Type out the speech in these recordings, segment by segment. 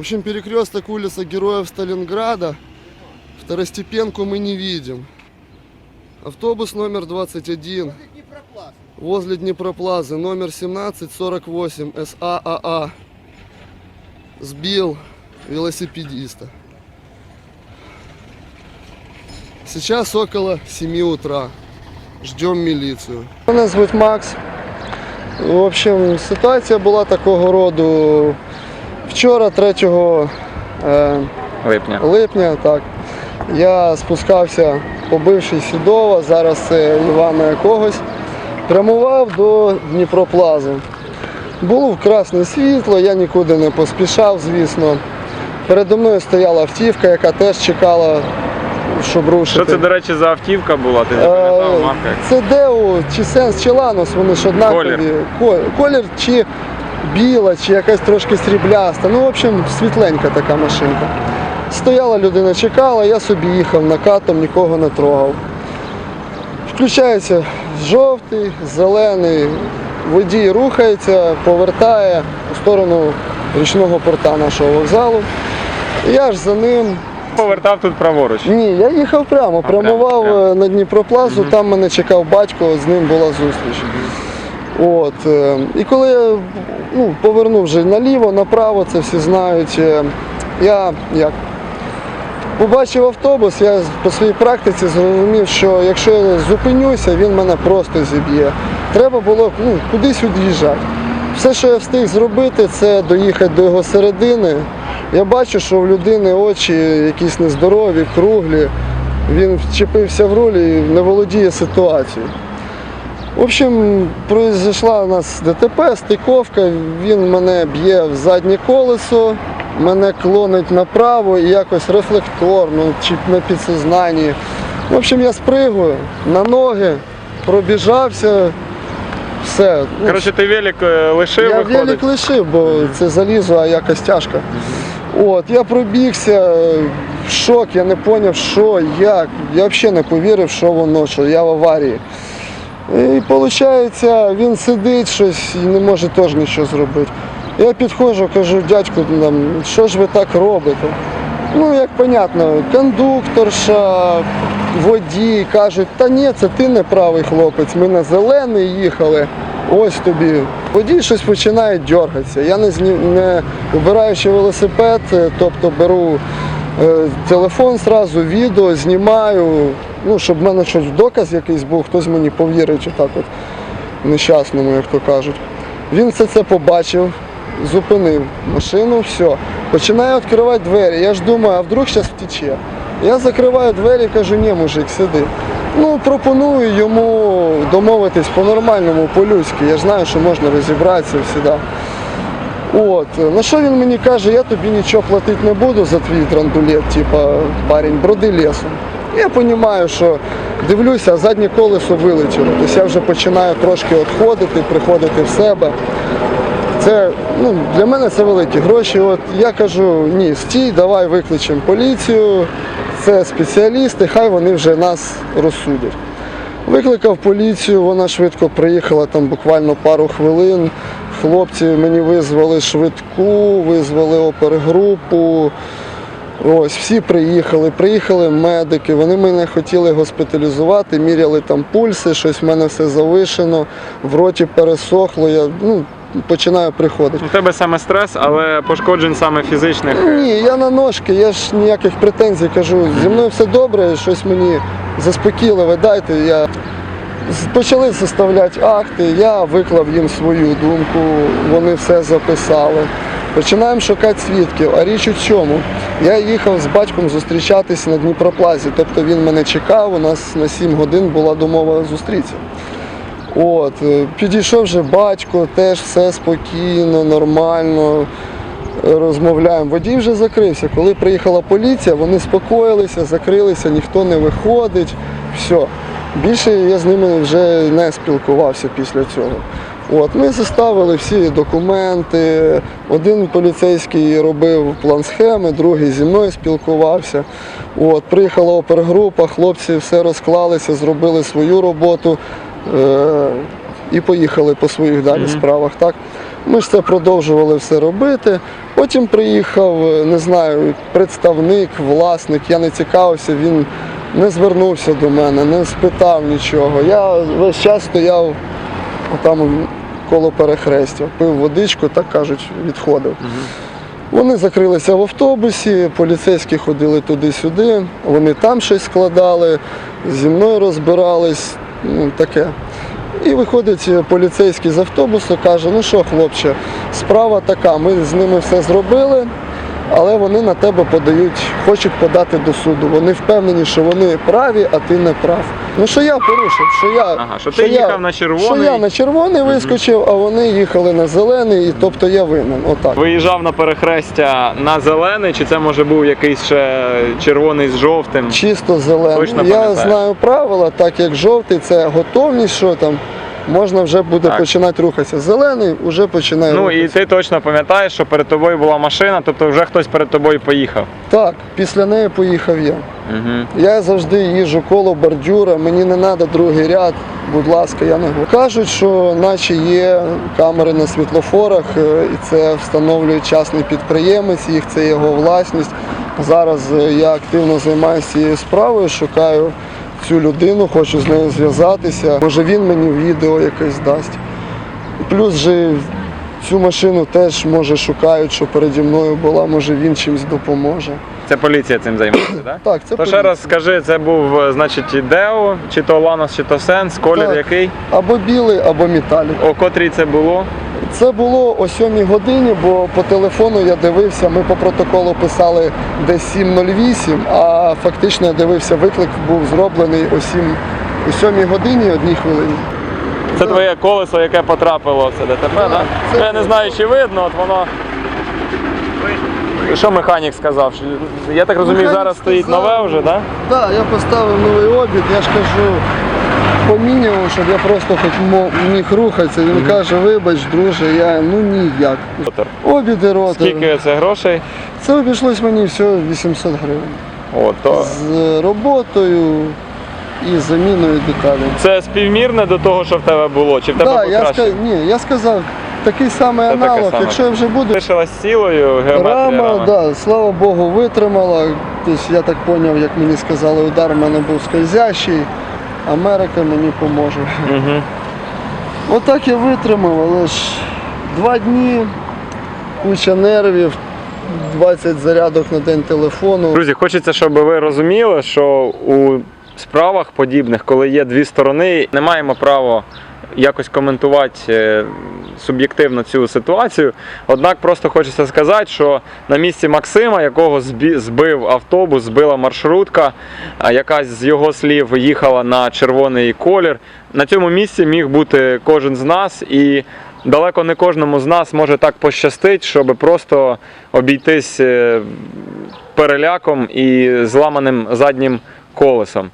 общем, перекресток улица Героев Сталинграда. Второстепенку мы не видим. Автобус номер 21 возле Днепроплазы, номер 1748 СААА сбил велосипедиста. Сейчас около 7 утра. Ждем милицию. Мене звуть Макс. В общем, ситуація була такого роду. Вчора, 3 е, Липня. липня, так, я спускався по бившій Сідова, зараз це Івана якогось, прямував до Дніпроплази. Було красне світло, я нікуди не поспішав, звісно. Передо мною стояла автівка, яка теж чекала, щоб рушити. Що це, до речі, за автівка була? Ти Е, запам'ятав марка? Це Део чи Сенс чи Ланос, вони ж однакові. Колір. Колір чи біла, чи якась трошки срібляста. Ну, в общем, світленька така машинка. Стояла людина, чекала, я собі їхав накатом, нікого не трогав. Включається жовтий, зелений, водій рухається, повертає у сторону річного порта нашого вокзалу. Я ж за ним Повертав тут праворуч. ні, я їхав прямо, прямо, прямував прямо. е, на Дніпроплазу, там мене чекав батько, з ним була зустріч. От, е, і коли я ну, повернув вже наліво, направо, це всі знають, е, я як побачив автобус, я по своїй практиці зрозумів, що якщо я зупинюся, він мене просто зіб'є. Треба було ну, кудись від'їжджати. Все, що я встиг зробити, це доїхати до його середини. Я бачу, що в людини очі якісь нездорові, круглі. Він вчепився в руль і не володіє ситуацією. В общем, произошла у нас ДТП, стиковка, він мене б'є в заднє колесо, мене клонить направо і якось рефлекторно чи на підсознанні. В общем, я спригую на ноги, пробіжався, все. Ну, Коротше, ти велик е, лишив, я виходить. велик лишив, бо це залізо, а я костяшка. От, я пробігся, шок, я не зрозумів, що, як. Я взагалі не повірив, що воно, що я в аварії. І виходить, він сидить щось і не може теж нічого зробити. Я підходжу, кажу, дядьку, що ж ви так робите? Ну, як понятно, кондукторша, водій кажуть, та ні, це ти не правий хлопець, ми на зелений їхали. Ось тобі. Водій щось починає дергатися. Я не, не обираючи велосипед, е, тобто беру е, телефон зразу, відео, знімаю, ну, щоб в мене щось доказ якийсь був, хтось мені повірить, чи так от нещасному, як то кажуть. Він все це побачив, зупинив машину, все. Починає відкривати двері. Я ж думаю, а вдруг зараз втече. Я закриваю двері і кажу, ні, мужик, сиди. Ну, пропоную йому домовитись по-нормальному, по-людськи. Я знаю, що можна розібратися завжди. От, на що він мені каже, я тобі нічого платити не буду за твій драндулет, типа парень, броди лісом. Я розумію, що дивлюся, заднє колесо вилетіло. Тобто я вже починаю трошки відходити, приходити в себе. Це ну, для мене це великі гроші. От я кажу, ні, стій, давай викличемо поліцію. Це спеціалісти, хай вони вже нас розсудять. Викликав поліцію, вона швидко приїхала там буквально пару хвилин. Хлопці мені визвали швидку, визвали опергрупу. Ось всі приїхали, приїхали медики, вони мене хотіли госпіталізувати, міряли там пульси, щось в мене все завишено, в роті пересохло, я ну, починаю приходити. У тебе саме стрес, але пошкоджень саме фізичних. Ні, я на ножки, я ж ніяких претензій кажу. Зі мною все добре, щось мені заспокійливе дайте. Я почали составляти акти, я виклав їм свою думку, вони все записали. Починаємо шукати свідків. А річ у чому? Я їхав з батьком зустрічатись на Дніпроплазі, тобто він мене чекав, у нас на 7 годин була домова зустрітися. От, е, підійшов вже батько, теж все спокійно, нормально. Розмовляємо. Водій вже закрився. Коли приїхала поліція, вони спокоїлися, закрилися, ніхто не виходить. Все. Більше я з ними вже не спілкувався після цього. От, ми заставили всі документи. Один поліцейський робив план схеми, другий зі мною спілкувався. От, приїхала опергрупа, хлопці все розклалися, зробили свою роботу е- і поїхали по своїх далі справах. Так? Ми ж це продовжували все робити. Потім приїхав, не знаю, представник, власник, я не цікавився, він не звернувся до мене, не спитав нічого. Я весь час стояв отам коло перехрестя, пив водичку, так кажуть, відходив. Вони закрилися в автобусі, поліцейські ходили туди-сюди, вони там щось складали, зі мною розбирались, ну таке. І виходить поліцейський з автобусу, каже, ну що, хлопче, справа така, ми з ними все зробили, але вони на тебе подають, хочуть подати до суду. Вони впевнені, що вони праві, а ти не прав. Ну що я порушив, що я, Ага, що ти їхав на червоний. Що я на червоний вискочив, а вони їхали на зелений, і тобто я винен. Отак. Виїжджав на перехрестя на зелений, чи це може був якийсь ще червоний з жовтим? Чисто зелений. Точно Я пам'ятаю. знаю правила, так як жовтий це готовність, що там. Можна вже буде Так. починати рухатися. Зелений вже починає Ну і рухатися. ти точно пам'ятаєш, що перед тобою була машина, тобто вже хтось перед тобою поїхав. Так, після неї поїхав я. Угу. Я завжди їжджу коло бордюра, мені не треба другий ряд, будь ласка, я не говорю. Кажуть, що наче є камери на світлофорах, е, і це встановлює частний підприємець, їх це його власність. Зараз е, я активно займаюся цією справою, шукаю цю людину, хочу з нею зв'язатися. Може він мені відео якесь дасть. Плюс же цю машину теж може шукають, що переді мною була, може він чимось допоможе. Це поліція цим займається, так? Так, це То ще поліція. раз скажи, це був е, значить Део, чи то Ланос, чи то Сенс, колір Так. який? або білий, або металік. О котрій це було? Це було о 7 годині, бо по телефону я дивився, ми по протоколу писали десь 7.08, а фактично дивився, виклик був зроблений о 7, о 7 годині одній хвилині. Це твоє колесо, яке потрапило в це ДТП, так? Ну, це- Я не знаю, чи видно, от воно. Що механік сказав? Я так розумію, Механік зараз стоїть сказав- нове вже, так? Так, я поставив новий обід, я ж кажу по мінімуму, щоб я просто хоч міг рухатися. Він каже, вибач, друже, я ну ніяк. Обід і ротор. Скільки це грошей? Це обійшлось мені всього 800 гривень. От, то... З роботою і заміною деталей. Це співмірне до того, що в тебе було, чи в тебе Так, було я, краще? ска... Ні, я сказав, такий самий Це таке аналог. саме. Якщо я вже буду. Лишилась цілою, геометрія Рама, рами. да, слава Богу, витримала. Тобто, я так зрозумів, як мені сказали, удар в мене був скользящий. Америка мені поможе. Угу. Отак я витримав, але ж два дні, куча нервів, 20 зарядок на день телефону. Друзі, хочеться, щоб ви розуміли, що у справах подібних, коли є дві сторони, не маємо права якось коментувати е, суб'єктивно цю ситуацію. Однак просто хочеться сказати, що на місці Максима, якого збив автобус, збила маршрутка, якась з його слів їхала на червоний колір. На цьому місці міг бути кожен з нас і. Далеко не кожному з нас може так пощастить, щоб просто обійтись е, переляком і зламаним заднім колесом.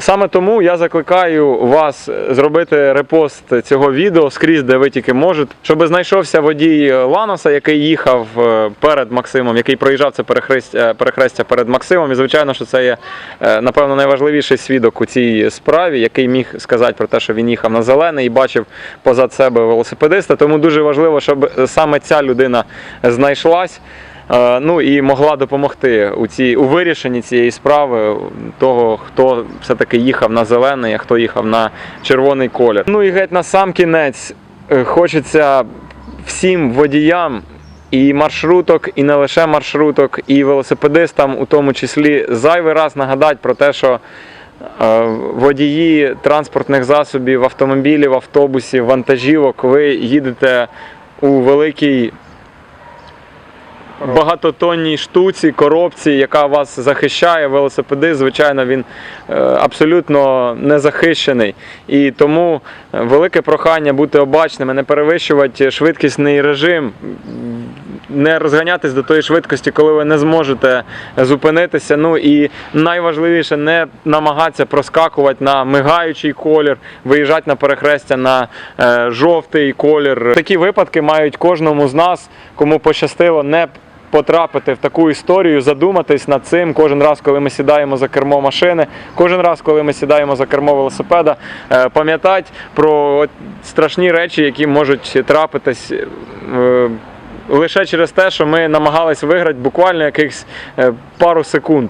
Саме тому я закликаю вас зробити репост цього відео скрізь, де ви тільки можете, щоб знайшовся водій Ланоса, який їхав е, перед Максимом, який проїжджав це перехрестя, перехрестя перед Максимом. І звичайно, що це є е, напевно найважливіший свідок у цій справі, який міг сказати про те, що він їхав на зелений і бачив позад себе велосипедиста. Тому дуже важливо, щоб саме ця людина знайшлась. Е, Ну і могла допомогти у цій у вирішенні цієї справи того, хто все-таки їхав на зелений, а хто їхав на червоний колір. Ну і геть на сам кінець е, хочеться всім водіям. І маршруток, і не лише маршруток, і велосипедистам, у тому числі, зайвий раз нагадати про те, що е, водії транспортних засобів, автомобілів, автобусів, вантажівок, ви їдете у великій багатотонній штуці, коробці, яка вас захищає. Велосипедист, звичайно, він е, абсолютно не захищений. І тому е, велике прохання бути обачними, не перевищувати швидкісний режим. Не розганятись до тої швидкості, коли ви не зможете зупинитися. Ну і найважливіше не намагатися проскакувати на мигаючий колір, виїжджати на перехрестя на е, жовтий колір. Такі випадки мають кожному з нас, кому пощастило не потрапити в таку історію, задуматись над цим кожен раз, коли ми сідаємо за кермо машини, кожен раз, коли ми сідаємо за кермо велосипеда, е, пам'ятати про страшні речі, які можуть трапитись. е, Лише через те, що ми намагались виграти буквально якихось е, пару секунд.